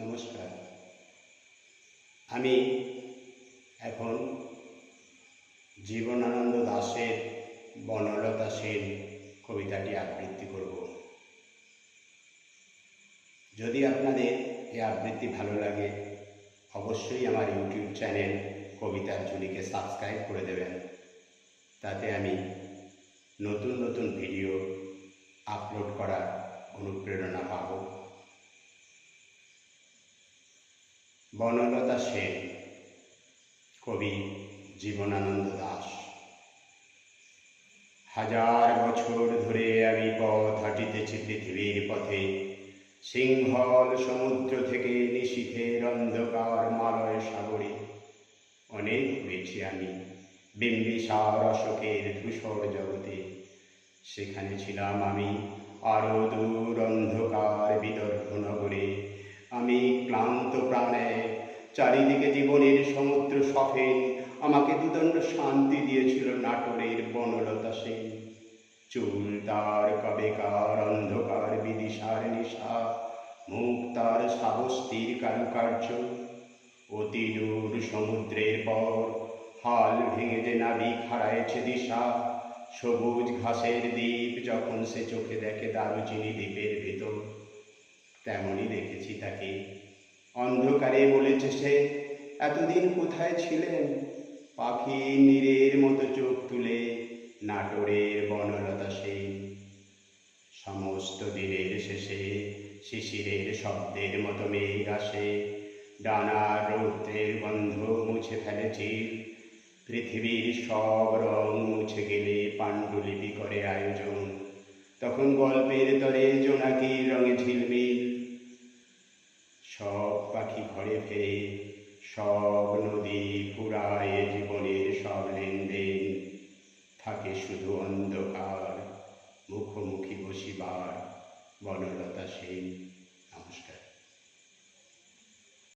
নমস্কার। আমি এখন জীবনানন্দ দাশের বনলতা সেন কবিতাটি আবৃত্তি করব। যদি আপনাদের এই আবৃত্তি ভালো লাগে, অবশ্যই আমার ইউটিউব চ্যানেল কবিতার ঝুলিকে সাবস্ক্রাইব করে দেবেন। তাতে আমি নতুন নতুন ভিডিও আপলোড করার অনুপ্রেরণা পাবো। বনলতা সেন, কবি জীবনানন্দ দাস। হাজার বছর ধরে আমি পথ হাঁটিতেছি পৃথিবীর পথে। সিংহল সমুদ্র থেকে নিশীথের অন্ধকার মালয় সাগরে। অনেক হয়েছি আমি বিম্বিসার অশোকের ধূসর জগতে। সেখানে ছিলাম আমি আরও দূর অন্ধকার বিদর্ভ নগরে। আমি ক্লান্ত চারিদিকে জীবনের সমুদ্র সফেন। আমাকে দুদণ্ড শান্তি দিয়েছিল নাটোরের বনলতা সেন। চুল তার কবেকার অন্ধকার বিদিশার নিশা, মুখ তার সাহস্তির কারুকার্য। অতি দূর সমুদ্রের পর হাল ভেঙে যে নাবিক হারায়েছে দিশা, সবুজ ঘাসের দ্বীপ যখন সে চোখে দেখে দারুচিনি দ্বীপের ভেতর, তেমনই দেখেছি তাকে। অন্ধকারে বলেছে সে, এতদিন কোথায় ছিলেন পাখি নীরের মতো চোখ তুলে নাটোরের বনলতা সেন সমস্ত দিনের শেষে শিশিরের শব্দের মতো মেঘ আসে। ডানার রৌদ্রের গন্ধ মুছে ফেলেছি পৃথিবীর সব রং মুছে গেলে পাণ্ডুলিপি করে আয়োজন। তখন গল্পের তরে জোনাকির রঙে ঝিলমিল ঘরে ফেরে সব নদী ফুরায় জীবনের সব লেনদেন থাকে শুধু অন্ধকার, মুখোমুখি বসিবার বনলতা সেন। নমস্কার।